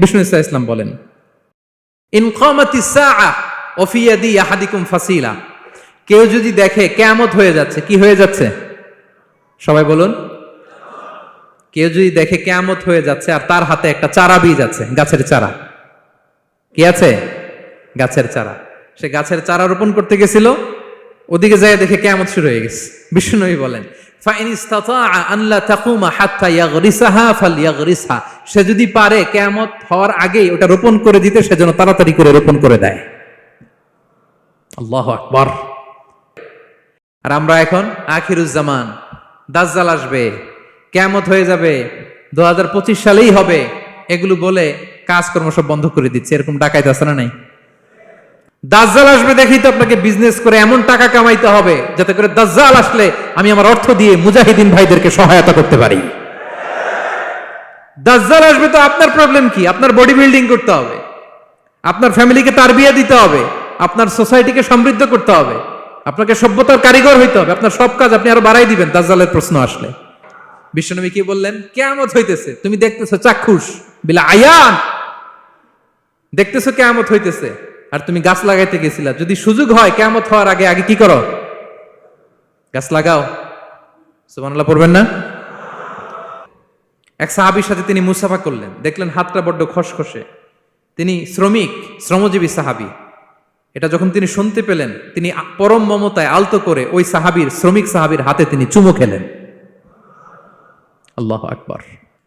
বিষ্ণু ইসা ইসলাম বলেন ফাসিলা। কেউ যদি দেখে কেয়ামত হয়ে যাচ্ছে, কি হয়ে যাচ্ছে? সবাই বলুন, কেউ যদি দেখে কেয়ামত হয়ে যাচ্ছে আর তার হাতে একটা চারা বীজ আছে, গাছের চারা। কি আছে? গাছের চারা। সে গাছের চারা রোপণ করতে গেছিল, ওদিকে যায় দেখে কেয়ামত শুরু হয়ে গেছে। বিষ্ণুনবী বলেন সে যদি পারে, কেয়ামত হওয়ার আগেই ওটা রোপণ করে দিতে সে যেন তাড়াতাড়ি করে রোপণ করে দেয়। আল্লাহু আকবার। আর আমরা এখন আখিরুজ্জামান দাজ্জাল আসবে, কেয়ামত হয়ে যাবে দু সালেই হবে, এগুলো বলে কাজকর্ম সব বন্ধ করে দিচ্ছে, এরকম ডাকাইতে আছে না নাই? দাজ্জাল আসবে দেখেই তো আপনাকে বিজনেস করে এমন টাকা কামাইতে হবে, যাতে করে দাজ্জাল আসলে আমি আমার অর্থ দিয়ে মুজাহিদিন ভাইদেরকে সহায়তা করতে পারি। দাজ্জাল আসবে তো আপনার প্রবলেম কি? আপনার বডি বিল্ডিং করতে হবে। আপনার ফ্যামিলিকে তারবিয়া দিতে হবে। আপনার সোসাইটিকে সমৃদ্ধ করতে হবে। আপনাকে সভ্যতার কারিগর হইতে হবে। আপনার সব কাজ আপনি আরও বাড়াই দিবেন। দাজ্জালের প্রশ্ন আসলে। বিশ্বনবী কি বললেন? কেয়ামত হইতেছে। তুমি দেখতেছো চাক্ষুষ, বিলা আয়ান। দেখতেছো কেয়ামত হইতেছে। আর তুমি গাছ লাগাইতে গেছিলা। যদি সুযোগ হয় কেয়ামত হওয়ার আগে আগে কি করো? গাছ লাগাও। সুবহানাল্লাহ, পড়বেন না? এক সাহাবির সাথে তিনি মুসাফা করলেন। দেখলেন হাতটা বড্ড খসখসে। তিনি শ্রমিক, শ্রমজীবী সাহাবী। এটা যখন তিনি শুনতে পেলেন, তিনি পরম মমতায় আলতো করে ওই সাহাবীর, শ্রমিক সাহাবীর হাতে তিনি চুমো খেলেন। আল্লাহ আকবার।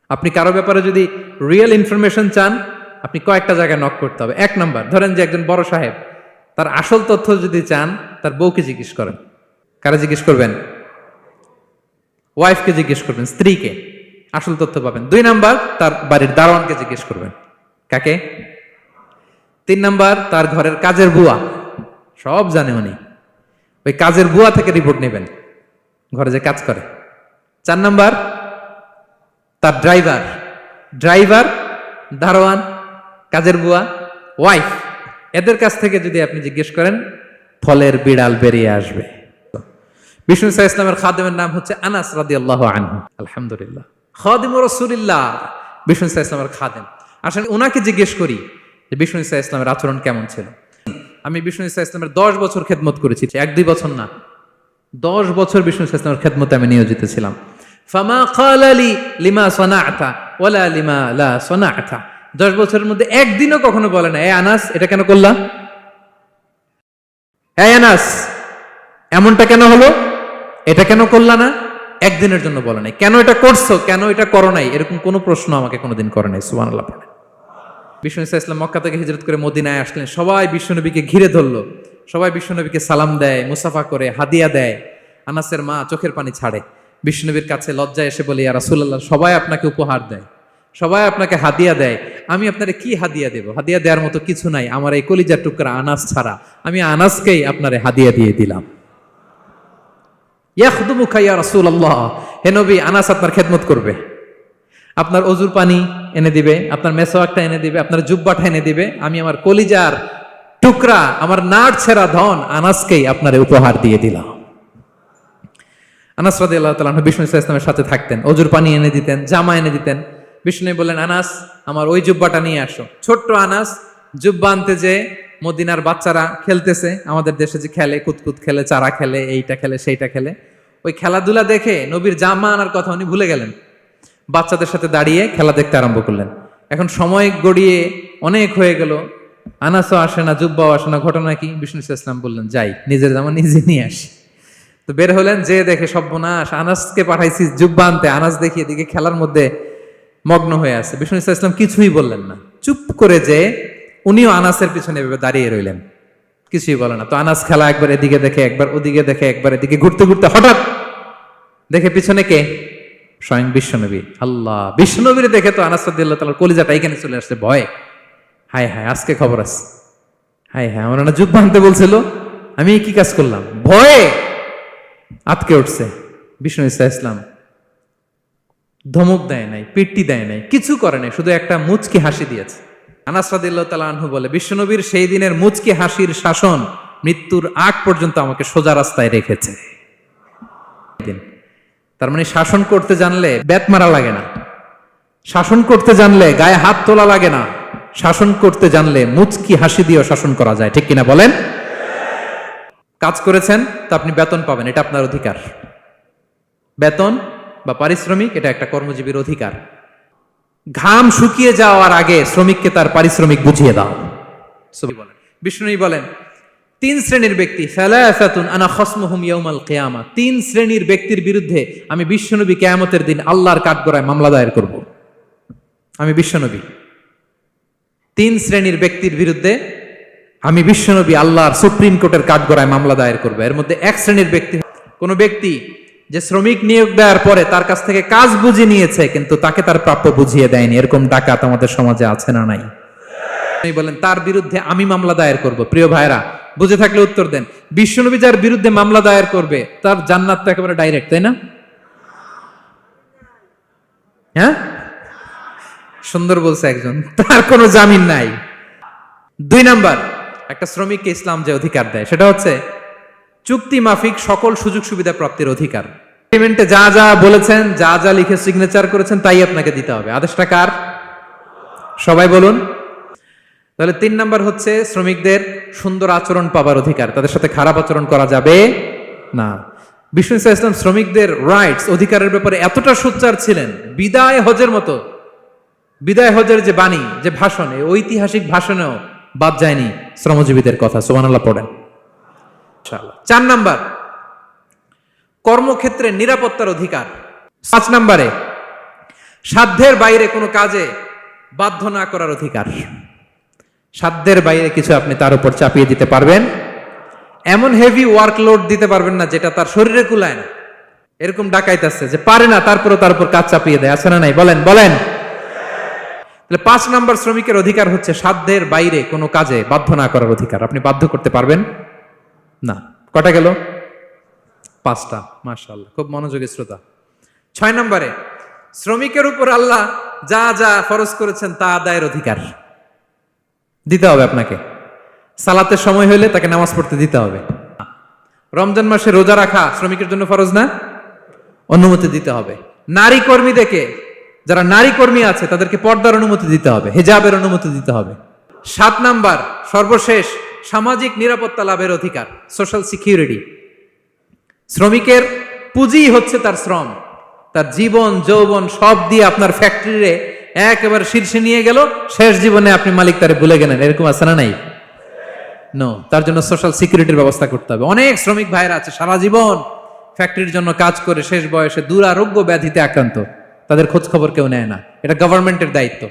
আপনি কারও ব্যাপারে যদি রিয়েল ইনফরমেশন চান, আপনি কয়েকটা জায়গায় নক করতে হবে। এক নাম্বার, ধরেন যে একজন বড় সাহেব, তার আসল তথ্য যদি চান, তার বউকে জিজ্ঞেস করেন। কারা জিজ্ঞেস করবেন? ওয়াইফকে জিজ্ঞেস করবেন, স্ত্রীকে। আসল তথ্য পাবেন। দুই নাম্বার, তার বাড়ির দারোয়ানকে জিজ্ঞেস করবেন। কাকে? তিন নাম্বার, তার ঘরের কাজের বুয়া। সব জানে উনি। ওই কাজের বুয়া থেকে রিপোর্ট নেবেন। ঘরে যে কাজ করে। চার নাম্বার, তার ড্রাইভার ড্রাইভার দারোয়ান, কাজের বুয়া ওয়াইফ এদের কাছ থেকে যদি আপনি জিজ্ঞেস করেন, ফলের বিড়াল বেরিয়ে আসবে। বিষ্ণু ইসা ইসলামের খাদেমের নাম হচ্ছে আনাস রাদি আল্লাহ আনহু। আলহামদুলিল্লাহ। খাদিম রসুলিল্লাহ। বিষ্ণু ইসা ইসলামের খাদেম। আসলে ওনাকে জিজ্ঞেস করি যে বিষ্ণু ইসা ইসলামের আচরণ কেমন ছিল? আমি বিষ্ণু ইসা ইসলামের দশ বছর খেদমত করেছি, এক দুই বছর না। দশ বছর বিষ্ণু ইসা ইসলামের খেদমতে আমি নিয়োজিত ছিলাম। ফামা কালালি লিমা সনাআতা ওয়ালা লিমা লা সনাআতা। দশ বছরের মধ্যে একদিনও কখনো বলে না, এ আনাস, এটা কেন করলাম? এ আনাস, এমনটা কেন হলো? এটা কেন করলা না? একদিনের জন্য বলে নাই। কেন এটা করছ? কেন এটা করো নাই? এরকম কোনো প্রশ্ন আমাকে কোনোদিন করে নাই, সুবহানাল্লাহ পড়ে বিষ্ণু ইসা ইসলাম মক্কা থেকে হিজরত করে মদিনায় আসলেন। সবাই বিশ্বনবীকে ঘিরে ধরলো। সবাই বিশ্বনবীকে সালাম দেয়, মুসাফা করে, হাদিয়া দেয়। আনাসের মা চোখের পানি ছাড়ে। বিষ্ণুনবীর কাছে লজ্জায় এসে বলি আর রাসূলুল্লাহ, সবাই আপনাকে উপহার দেয়। সবাই আপনাকে হাদিয়া দেয়। আমি আপনারে কি হাদিয়া দেব? হাদিয়া দেওয়ার মতো কিছু নাই। আমার এই কলিজার টুকরা আনাস ছাড়া। আমি আনাসকেই আপনারে হাদিয়া দিয়ে দিলাম। ইয়াখদুমুকা ইয়া রাসূলুল্লাহ। হে নবী, আনাস আপনার খেদমত করবে। আপনার অজুর পানি এনে দিবে, আপনার মেসোয়াকটা এনে দিবে, আপনার জুব্বাটা এনে দিবে, আমি আমার কলিজার টুকরা, আমার নাট ছেঁড়া ধন আনাসকেই আপনার উপহার দিয়ে দিলাম। আনাস রাদি আল্লাহ তালা বিষ্ণু ইসলামের সাথে থাকতেন, অজুর পানি এনে দিতেন, জামা এনে দিতেন। বিষ্ণু বললেন, আনাস, আমার ওই জুব্বাটা নিয়ে আসো। ছোট্ট আনাস, জুব্বা আনতে যে মদিনার বাচ্চারা খেলতেছে, আমাদের দেশে যে খেলে, কুতকুত খেলে, চারা খেলে, এইটা খেলে, সেইটা খেলে। ওই খেলাধুলা দেখে নবীর জামা আনার কথা উনি ভুলে গেলেন। বাচ্চাদের সাথে দাঁড়িয়ে খেলা দেখতে আরম্ভ করলেন। এখন সময় গড়িয়ে অনেক হয়ে গেল। আনাসও আসে না, জুব্বাও আসে না। ঘটনা কি? বিষ্ণু ইসলাম বললেন, যাই, নিজের জামা নিজে নিয়ে আসি। তো বের হলেন, যে দেখে সর্বনাশ, আনাসকে পাঠাইছি জুব্বা আনতে। আনাস দেখি এদিকে খেলার মধ্যে মগ্ন হয়ে আছে। বিষ্ণু ইসলাম কিছুই বললেন না। চুপ করে যে উনিও আনাসের পিছনে এভাবে দাঁড়িয়ে রইলেন। কিছুই বলে না। তো আনাস খেলা একবার এদিকে দেখে, একবার ওদিকে দেখে, একবার এদিকে ঘুরতে ঘুরতে হঠাৎ দেখে পিছনে কে? স্বয়ং বিশ্বনবী। আল্লাহ, বিশ্বনবীর দেখে তো আনাস তাআলার কলিজাটা এখানে চলে আসছে, ভয়। হায় হায়, আজকে খবর আছে। হায় হায়, আমার না যুদ্ধ আনতে বলছিল, আমি কি কাজ করলাম? ভয়ে আটকে উঠছে। বিষ্ণু ইসা ইসলাম ধমক দেয় নাই, পিট্টি দেয় নাই, কিছু করে নাই, শুধু একটা মুচকি হাসি দিয়েছে। আনাস রাদিল্লাহ তালা আনহু বলে, বিশ্বনবীর সেই দিনের মুচকি হাসির শাসন মৃত্যুর আগ পর্যন্ত আমাকে সোজা রাস্তায় রেখেছে। তার মানে শাসন করতে জানলে ব্যাত মারা লাগে না। শাসন করতে জানলে গায়ে হাত তোলা লাগে না। শাসন করতে জানলে মুচকি হাসি দিয়েও শাসন করা যায়। ঠিক কিনা বলেন? কাজ করেছেন, তো আপনি বেতন পাবেন, এটা আপনার অধিকার। বেতন বা পারিশ্রমিক, এটা একটা কর্মজীবীর অধিকার। ঘাম শুকিয়ে যাওয়ার আগে শ্রমিককে তার পারিশ্রমিক বুঝিয়ে দাও। বলেন, বিষ্ণুই বলেন, তিন শ্রেণির ব্যক্তি আনা তিন শ্রেণির ব্যক্তির বিরুদ্ধে আমি বিশ্বনবী কিয়ামতের দিন আল্লাহর কাঠগড়ায় মামলা দায়ের করব। আমি বিশ্বনবী। তিন শ্রেণির ব্যক্তির বিরুদ্ধে আমি বিশ্বনবী আল্লাহর সুপ্রিম কোর্টের কাঠগড়ায় মামলা দায়ের করব। এর মধ্যে এক শ্রেণির ব্যক্তি, কোনো ব্যক্তি যে শ্রমিক নিয়োগ দেওয়ার পরে তার কাছ থেকে কাজ বুঝে নিয়েছে, কিন্তু তাকে তার প্রাপ্য বুঝিয়ে দেয়নি। এরকম ডাকাত আমাদের সমাজে আছে না নাই? বলেন, তার বিরুদ্ধে আমি মামলা দায়ের করব। প্রিয় ভাইরা বুঝে থাকলে উত্তর দেন বিশ্বনবী যার বিরুদ্ধে মামলা দায়ের করবে, তার জান্নাত তো একেবারে ডাইরেক্ট তাই না? হ্যাঁ? সুন্দর বলছে একজন, তার কোনো জামিন নাই। দুই নাম্বার, একটা শ্রমিককে ইসলাম যে অধিকার দেয়, সেটা হচ্ছে চুক্তি মাফিক সকল সুযোগ সুবিধা প্রাপ্তির অধিকার। এগ্রিমেন্টে যা যা বলেছেন, যা যা লিখে সিগনেচার করেছেন, তাই আপনাকে দিতে হবে। আদেশটা কার? সবাই বলুন। তাহলে তিন নাম্বার হচ্ছে শ্রমিকদের সুন্দর আচরণ পাবার অধিকার। তাদের সাথে খারাপ আচরণ করা যাবে না। ইসা ইসলাম শ্রমিকদের রাইটস অধিকারের ব্যাপারে এতটা সোচ্চার ছিলেন। বিদায় হজের মতো। বিদায় হজের যে বাণী, যে ভাষণ ঐতিহাসিক ভাষণেও বাদ যায়নি শ্রমজীবীদের কথা। সোমানাল্লাহ পড়েন। চার নাম্বার, কর্মক্ষেত্রে নিরাপত্তার অধিকার। পাঁচ নাম্বারে, সাধ্যের বাইরে কোনো কাজে বাধ্য না করার অধিকার। সাধ্যের বাইরে কিছু আপনি তার উপর চাপিয়ে দিতে পারবেন। এমন হেভি ওয়ার্কলোড দিতে পারবেন না যেটা তার শরীরে কুলায় না। এরকম ডাকাইতেছে যে পারে না তারপরে তার উপর কাজ চাপিয়ে দেয়। আছে না নাই? বলেন বলেন। তাহলে পাঁচ নাম্বার শ্রমিকের অধিকার হচ্ছে সাধ্যের বাইরে কোনো কাজে বাধ্য না করার অধিকার। আপনি বাধ্য করতে পারবেন? না। কটা গেল? পাঁচটা, মাশাআল্লাহ, খুব মনোযোগী শ্রোতা। ছয় নম্বরে, শ্রমিকের উপর আল্লাহ যা যা ফরজ করেছেন তা আদায়ের অধিকার। দিতে হবে আপনাকে। সালাতের সময় হলে তাকে নামাজ পড়তে দিতে হবে। রমজান মাসে রোজা রাখা শ্রমিকের জন্য ফরজ না? অনুমতি দিতে হবে। নারী কর্মী দেখে যারা নারী কর্মী আছে, তাদেরকে পর্দার অনুমতি দিতে হবে। হেজাবের অনুমতি দিতে হবে। সাত নাম্বার, সর্বশেষ সামাজিক নিরাপত্তা লাভের অধিকার সোশ্যাল সিকিউরিটি শ্রমিকের পুঁজি হচ্ছে তার শ্রম। তার জীবন, যৌবন সব দিয়ে আপনার ফ্যাক্টরিরে একেবারে শীর্ষে নিয়ে গেল। শেষ জীবনে আপনি মালিক তারে ভুলে গেলেন। এরকম আছে না নাই? নো তার জন্য সোশ্যাল সিকিউরিটির ব্যবস্থা করতে হবে। অনেক শ্রমিক ভাইরা আছে, সারা জীবন ফ্যাক্টরির জন্য কাজ করে শেষ বয়সে দুরারোগ্য ব্যাধিতে আক্রান্ত। তাদের খোঁজ খবর কেউ নেয় না। এটা গভর্নমেন্টের দায়িত্ব।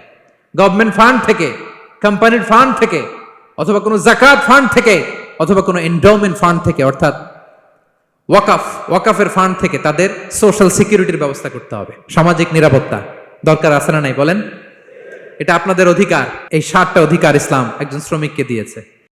গভর্নমেন্ট ফান্ড থেকে কোম্পানির ফান্ড থেকে অথবা কোনো জাকাত ফান্ড থেকে, অথবা কোনো এন্ডাউমেন্ট ফান্ড থেকে, অর্থাৎ ওয়াকাফ, ওয়াকাফের ফান্ড থেকে তাদের সোশ্যাল সিকিউরিটির ব্যবস্থা করতে হবে। সামাজিক নিরাপত্তা দরকার আছে না নাই বলেন? এটা আপনাদের অধিকার। এই সাতটা অধিকার ইসলাম একজন শ্রমিককে দিয়েছে।